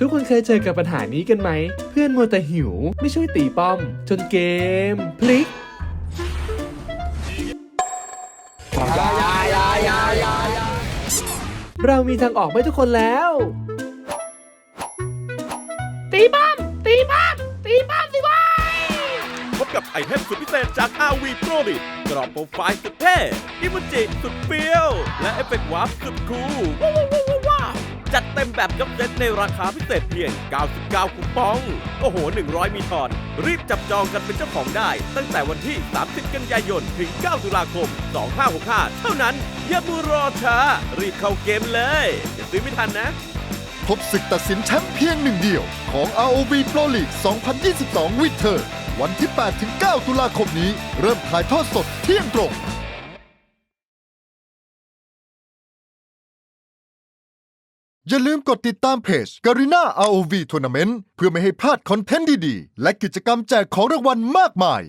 ทุกคนเคยเจอกับปัญหานี้กันไหม เพื่อนมัวแต่หิว ไม่ช่วยตีป้อม จนเกม พลิกเรามีทางออกให้ทุกคนแล้ว ตีป้อม ตีป้อม ตีป้อมสิวายพบกับไอเทมสุดพิเศษจาก RV Pro l i t กรอบโปรไฟล์สุดเท่อิมจิสุดเปรี้ยว และเอฟเฟกต์วาร์ปสุดคูล จัดเต็มแบบยกเซตในราคาพิเศษเพียง 99 คูปอง โอ้โห 100 มีทอน รีบจับจองกันเป็นเจ้าของได้ ตั้งแต่วันที่ 30 กันยายน ถึง 9 ตุลาคม 2565 เท่านั้น อย่ามัวรอช้า รีบเข้าเกมเลยอย่าซื้อไม่ทันนะพบศึกตัดสินแชมป์เพียงหนึ่งเดียว ของ ROV Pro League 2022วิเทอร์วันที่8-9ตุลาคมนี้ เริ่มถ่ายทอดสดเที่ยงตรง อย่าลืมกดติดตามเพจ Garena ROV Tournament เพื่อไม่ให้พลาดคอนเทนต์ดีๆ และกิจกรรมแจกของรางวัลมากมาย